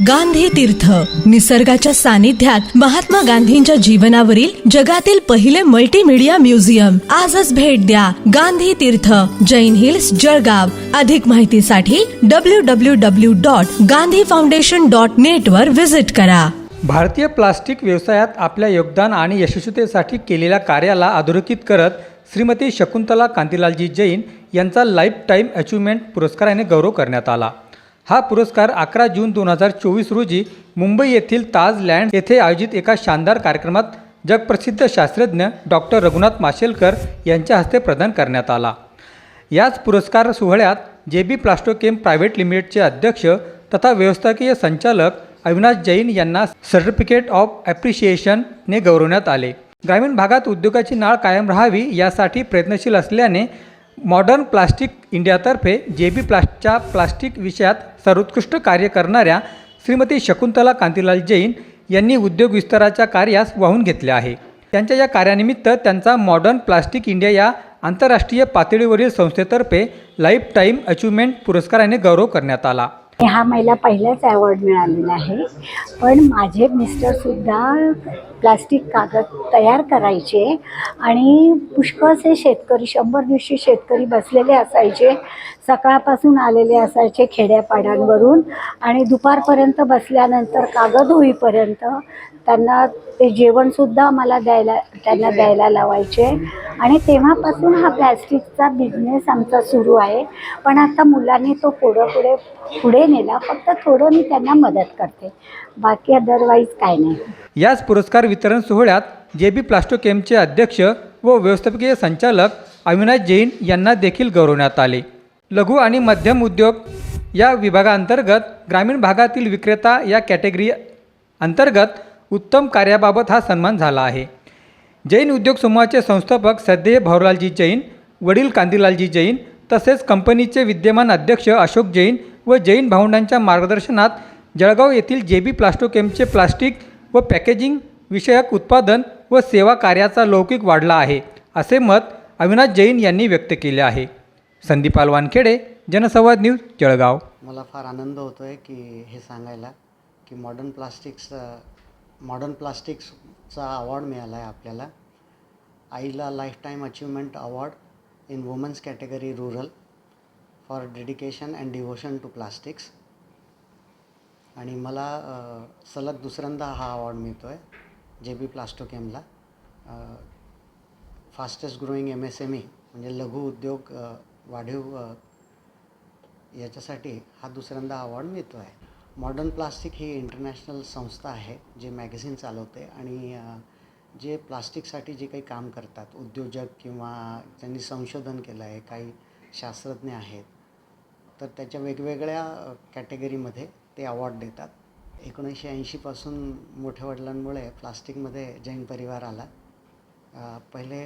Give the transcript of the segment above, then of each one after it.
गांधी तीर्थ. निसर्गाच्या सानिध्यात महात्मा गांधींच्या जीवनावरील जगातील पहिले मल्टीमीडिया म्युझियम आजच भेट द्या गांधी तीर्थ. जैन हिल्स जळगाव. अधिक माहितीसाठी W W W dot Gandhi foundation dot net वर व्हिजिट करा. भारतीय प्लास्टिक व्यवसायात आपल्या योगदान आणि यशस्वीतेसाठी केलेल्या कार्याला अधोरेखित करत श्रीमती शकुंतला कांतीलालजी जैन यांचा लाईफ टाईम अचिव्हमेंट पुरस्काराने गौरव करण्यात आला. हा पुरस्कार अकरा जून दोन हजार चोवीस रोजी मुंबई येथील ताज लँड येथे आयोजित एका शानदार कार्यक्रमात जगप्रसिद्ध शास्त्रज्ञ डॉक्टर रघुनाथ माशेलकर यांच्या हस्ते प्रदान करण्यात आला. याच पुरस्कार सोहळ्यात जे बी प्लास्टोकेम प्रायव्हेट लिमिटेडचे अध्यक्ष तथा व्यवस्थापकीय संचालक अविनाश जैन यांना सर्टिफिकेट ऑफ ॲप्रिशिएशनने गौरवण्यात आले. ग्रामीण भागात उद्योगाची नाळ कायम राहावी यासाठी प्रयत्नशील असल्याने मॉडर्न प्लास्टिक इंडियातर्फे जे बी प्लास्टच्या प्लास्टिक विषयात सर्वोत्कृष्ट कार्य करणाऱ्या श्रीमती शकुंतला कांतीलाल जैन यांनी उद्योग विस्ताराच्या कार्यास वाहून घेतले आहे. त्यांच्या या कार्यानिमित्त त्यांचा मॉडर्न प्लास्टिक इंडिया या आंतरराष्ट्रीय पातळीवरील संस्थेतर्फे लाईफ टाईम अचिव्हमेंट पुरस्काराने गौरव करण्यात आला. हा मला पहिलाच अवॉर्ड मिळालेला आहे. पण माझे मिस्टरसुद्धा प्लास्टिक कागद तयार करायचे आणि पुष्कळसे शेतकरी शंभर दीडशे शेतकरी बसलेले असायचे. सकाळपासून आलेले असायचे खेड्यापाड्यांवरून आणि दुपारपर्यंत बसल्यानंतर कागद होईपर्यंत त्यांना ते जेवणसुद्धा मला द्यायला त्यांना द्यायला लावायचे. आणि तेव्हापासून हा प्लॅस्टिकचा बिझनेस आमचा सुरू आहे. पण आता मुलांनी तो पुढं पुढे पुढे नेला फक्त थोडं मी त्यांना मदत करते. बाकी अदरवाईज काय नाही. याच पुरस्कार वितरण सोहळ्यात जे बी प्लास्टोकेमचे अध्यक्ष व व्यवस्थापकीय संचालक अविनाश जैन यांना देखील गौरवण्यात आले. लघु आणि मध्यम उद्योग या विभागाअंतर्गत ग्रामीण भागातील विक्रेता या कॅटेगरी अंतर्गत उत्तम कार्याबाबत हा सन्मान झाला आहे. जैन उद्योग समूहाचे संस्थापक सध्या भाऊलालजी जैन वडील कांदीलालजी जैन तसेच कंपनीचे विद्यमान अध्यक्ष अशोक जैन व जैन भावंडांच्या मार्गदर्शनात जळगाव येथील जे बी प्लास्टोकेमचे प्लास्टिक व पॅकेजिंग विषयक उत्पादन व सेवा कार्याचा लौकिक वाढला आहे असे मत अविनाश जैन यांनी व्यक्त केले आहे. संदीपाल वानखेडे जनसंवाद न्यूज जळगाव. मला फार आनंद होतो आहे की हे सांगायला की मॉडर्न प्लास्टिक्स मॉडर्न प्लास्टिक्सचा अवॉर्ड मिळाला आहे आपल्याला. आईला lifetime achievement achievement award in women's category rural for dedication and devotion to plastics. आणि मला सलग दुसऱ्यांदा हा अवॉर्ड मिळतो आहे J B प्लास्टोकेमला. Fastest growing M S M E म्हणजे लघु उद्योग वाढीव याच्यासाठी हा दुसऱ्यांदा अवॉर्ड मिळतो आहे मॉडर्न प्लास्टिक ही इंटरनॅशनल संस्था आहे जी मॅगझिन चालवते आणि जे प्लास्टिकसाठी जे काही काम करतात उद्योजक किंवा त्यांनी संशोधन केलं आहे काही शास्त्रज्ञ आहेत तर त्याच्या वेगवेगळ्या कॅटेगरीमध्ये ते अवॉर्ड देतात. एकोणीसशे ऐंशीपासून मोठ्या वडिलांमुळे प्लास्टिकमध्ये जैन परिवार आला. पहिले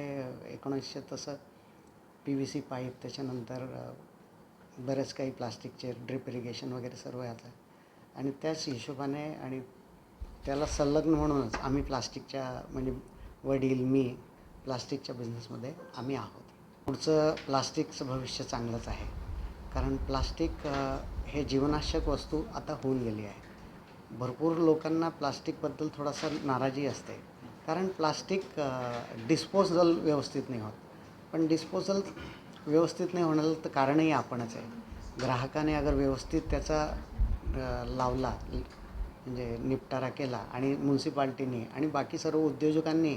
एकोणीसशे तसं पी व्ही सी पाईप त्याच्यानंतर बरेच काही प्लास्टिकचे ड्रिप इरिगेशन वगैरे सर्व याचं आणि त्याच हिशोबाने आणि त्याला संलग्न म्हणूनच आम्ही प्लास्टिकच्या म्हणजे वडील मी प्लास्टिकच्या बिझनेसमध्ये आम्ही आहोत. पुढचं प्लास्टिकचं भविष्य चांगलंच आहे. कारण प्लास्टिक हे जीवनावश्यक वस्तू आता होऊन गेली आहे. भरपूर लोकांना प्लास्टिकबद्दल थोडासा नाराजी असते. कारण प्लास्टिक डिस्पोजल व्यवस्थित नाही होत. पण डिस्पोजल व्यवस्थित नाही होण्याचं तर कारणही आपणच आहे. ग्राहकाने अगर व्यवस्थित त्याचा लावला म्हणजे निपटारा केला आणि म्युन्सिपाल्टीनी आणि बाकी सर्व उद्योजकांनी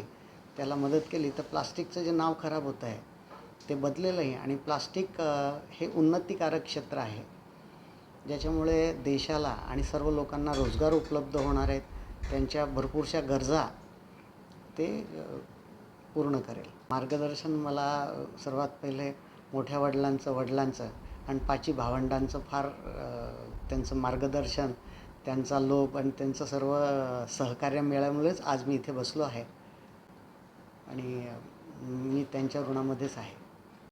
त्याला मदत केली तर प्लास्टिकचं जे नाव खराब होतं आहे ते बदलेलंही आणि प्लास्टिक हे उन्नतीकारक क्षेत्र आहे. ज्याच्यामुळे देशाला आणि सर्व लोकांना रोजगार उपलब्ध होणार आहेत त्यांच्या भरपूरशा गरजा ते पूर्ण करेल. मार्गदर्शन मला सर्वात पहिले मोठ्या वडिलांचं वडिलांचं आणि पाची भावंडांचं फार त्यांचं मार्गदर्शन त्यांचा लोभ आणि त्यांचं सर्व सहकार्य मिळाल्यामुळेच आज मी इथे बसलो आहे. आणि मी त्यांच्या ऋणामध्येच आहे.